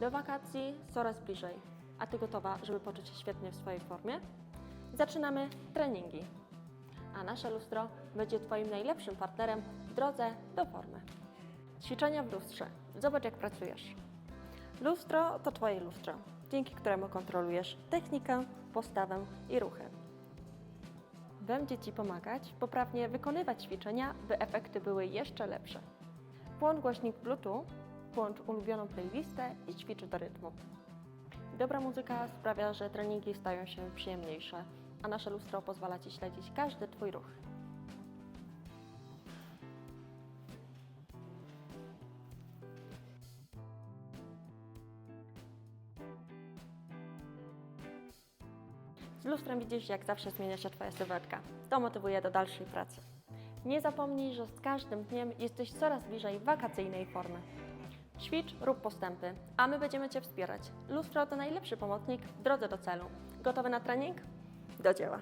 Do wakacji coraz bliżej. A Ty gotowa, żeby poczuć się świetnie w swojej formie? Zaczynamy treningi. A nasze lustro będzie Twoim najlepszym partnerem w drodze do formy. Ćwiczenia w lustrze. Zobacz, jak pracujesz. Lustro to Twoje lustro, dzięki któremu kontrolujesz technikę, postawę i ruchy. Będzie Ci pomagać poprawnie wykonywać ćwiczenia, by efekty były jeszcze lepsze. Włącz głośnik Bluetooth, włącz ulubioną playlistę i ćwicz do rytmu. Dobra muzyka sprawia, że treningi stają się przyjemniejsze, a nasze lustro pozwala Ci śledzić każdy Twój ruch. Z lustrem widzisz, jak zawsze zmienia się Twoja sylwetka. To motywuje do dalszej pracy. Nie zapomnij, że z każdym dniem jesteś coraz bliżej wakacyjnej formy. Ćwicz, rób postępy, a my będziemy Cię wspierać. Lustro to najlepszy pomocnik w drodze do celu. Gotowy na trening? Do dzieła!